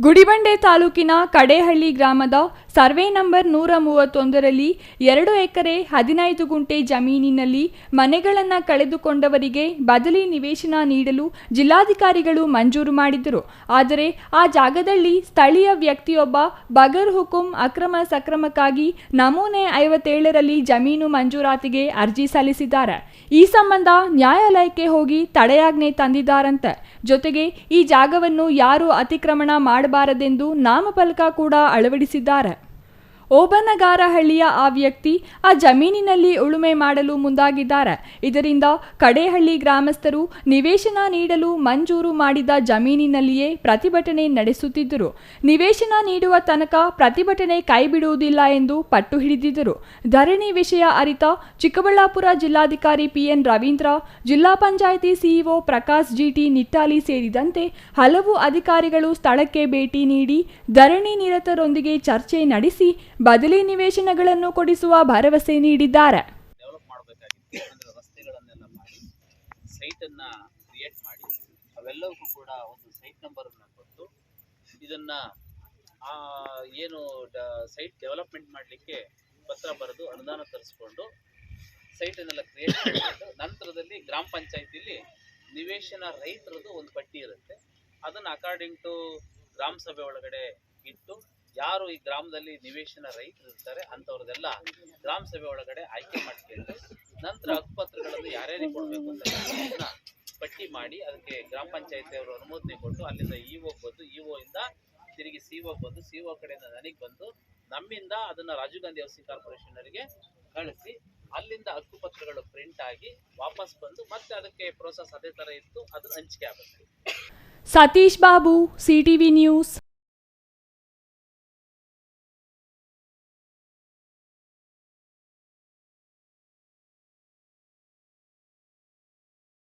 ಗುಡಿಬಂಡೆ ತಾಲೂಕಿನ ಕಡೇಹಳ್ಳಿ ಗ್ರಾಮದ survey number ನೂರ ಮೂವತ್ತೊಂದರಲ್ಲಿ ಎರಡು ಎಕರೆ ಹದಿನೈದು ಗುಂಟೆ ಜಮೀನಿನಲ್ಲಿ ಮನೆಗಳನ್ನು ಕಳೆದುಕೊಂಡವರಿಗೆ ಬದಲಿ ನಿವೇಶನ ನೀಡಲು ಜಿಲ್ಲಾಧಿಕಾರಿಗಳು ಮಂಜೂರು ಮಾಡಿದ್ದರು. ಆದರೆ ಆ ಜಾಗದಲ್ಲಿ ಸ್ಥಳೀಯ ವ್ಯಕ್ತಿಯೊಬ್ಬ ಬಗರ್ ಹುಕುಂ ಅಕ್ರಮ ಸಕ್ರಮಕ್ಕಾಗಿ ನಮೂನೆ ಐವತ್ತೇಳರಲ್ಲಿ ಜಮೀನು ಮಂಜೂರಾತಿಗೆ ಅರ್ಜಿ ಸಲ್ಲಿಸಿದ್ದಾರೆ. ಈ ಸಂಬಂಧ ನ್ಯಾಯಾಲಯಕ್ಕೆ ಹೋಗಿ ತಡೆಯಾಜ್ಞೆ ತಂದಿದ್ದಾರಂತೆ. ಜೊತೆಗೆ ಈ ಜಾಗವನ್ನು ಯಾರು ಅತಿಕ್ರಮಣ ಮಾಡಬಾರದೆಂದು ನಾಮಫಲಕ ಕೂಡ ಅಳವಡಿಸಿದ್ದಾರೆ. ಓಬನಗಾರಹಳ್ಳಿಯ ಆ ವ್ಯಕ್ತಿ ಆ ಜಮೀನಿನಲ್ಲಿ ಉಳುಮೆ ಮಾಡಲು ಮುಂದಾಗಿದ್ದಾರೆ. ಇದರಿಂದ ಕಡೇಹಳ್ಳಿ ಗ್ರಾಮಸ್ಥರು ನಿವೇಶನ ನೀಡಲು ಮಂಜೂರು ಮಾಡಿದ ಜಮೀನಿನಲ್ಲಿಯೇ ಪ್ರತಿಭಟನೆ ನಡೆಸುತ್ತಿದ್ದರು. ನಿವೇಶನ ನೀಡುವ ತನಕ ಪ್ರತಿಭಟನೆ ಕೈಬಿಡುವುದಿಲ್ಲ ಎಂದು ಪಟ್ಟು ಹಿಡಿದಿದ್ದರು. ಧರಣಿ ವಿಷಯ ಅರಿತ ಚಿಕ್ಕಬಳ್ಳಾಪುರ ಜಿಲ್ಲಾಧಿಕಾರಿ PN Ravindra, Zilla Panchayat CEO Prakash GT Nittali ಸೇರಿದಂತೆ ಹಲವು ಅಧಿಕಾರಿಗಳು ಸ್ಥಳಕ್ಕೆ ಭೇಟಿ ನೀಡಿ ಧರಣಿ ನಿರತರೊಂದಿಗೆ ಚರ್ಚೆ ನಡೆಸಿ ಬದಲಿ ನಿವೇಶನಗಳನ್ನು ಕೊಡಿಸುವ ಭರವಸೆ ನೀಡಿದ್ದಾರೆ. ಅವೆಲ್ಲವಕ್ಕೂ ಕೂಡ ಒಂದು ಸೈಟ್ ನಂಬರನ್ನು ಕೊಟ್ಟು ಇದನ್ನು ಏನು ಸೈಟ್ ಡೆವಲಪ್ಮೆಂಟ್ ಮಾಡಲಿಕ್ಕೆ ಪತ್ರ ಬರೆದು ಅನುದಾನ ತರಿಸ್ಕೊಂಡು ಸೈಟನ್ನೆಲ್ಲ ಕ್ರಿಯೇಟ್ ಮಾಡಿಕೊಂಡು ನಂತರದಲ್ಲಿ ಗ್ರಾಮ ಪಂಚಾಯತಿಲಿ ನಿವೇಶನ ರೈತರದ್ದು ಒಂದು ಪಟ್ಟಿ ಇರುತ್ತೆ. ಅದನ್ನು ಅಕಾರ್ಡಿಂಗ್ ಟು ಗ್ರಾಮ ಸಭೆ ಒಳಗಡೆ ಇಟ್ಟು ಯಾರು ಈ ಗ್ರಾಮದಲ್ಲಿ ನಿವೇಶನ ರೈತರು ಇರ್ತಾರೆ ಅಂಥವ್ರದೆಲ್ಲ ಗ್ರಾಮ ಸಭೆ ಒಳಗಡೆ ಆಯ್ಕೆ ಮಾಡ್ಕೊಂಡು ನಂತರ ಹಕ್ಕುಪತ್ರಗಳನ್ನು ಯಾರ್ಯಾರಿಗೆ ಕೊಡಬೇಕು ಅಂತ ಅದನ್ನ ಪಟ್ಟಿ ಮಾಡಿ ಅದಕ್ಕೆ ಗ್ರಾಮ ಪಂಚಾಯತಿ ಅವರು ಅನುಮೋದನೆ ಕೊಟ್ಟು ಅಲ್ಲಿಂದ ಇ ಬಂದು ಇ ಇಂದ ತಿರುಗಿ ಸಿ ಒ ಬಂದು ಸಿ ಒ ಕಡೆಯಿಂದ ನನಗೆ ಬಂದು ನಮ್ಮಿಂದ ಅದನ್ನ ರಾಜೀವ್ ಗಾಂಧಿ ಹೌಸಿಂಗ್ ಕಾರ್ಪೊರೇಷನ್ ಅವರಿಗೆ ಕಳಿಸಿ ಅಲ್ಲಿಂದ ಹಕ್ಕುಪತ್ರಗಳು ಪ್ರಿಂಟ್ ಆಗಿ ವಾಪಸ್ ಬಂದು ಮತ್ತೆ ಅದಕ್ಕೆ ಪ್ರೋಸೆಸ್ ಅದೇ ತರ ಇತ್ತು ಅದು ಹಂಚಿಕೆ ಆಗುತ್ತೆ. Satish Babu CTV news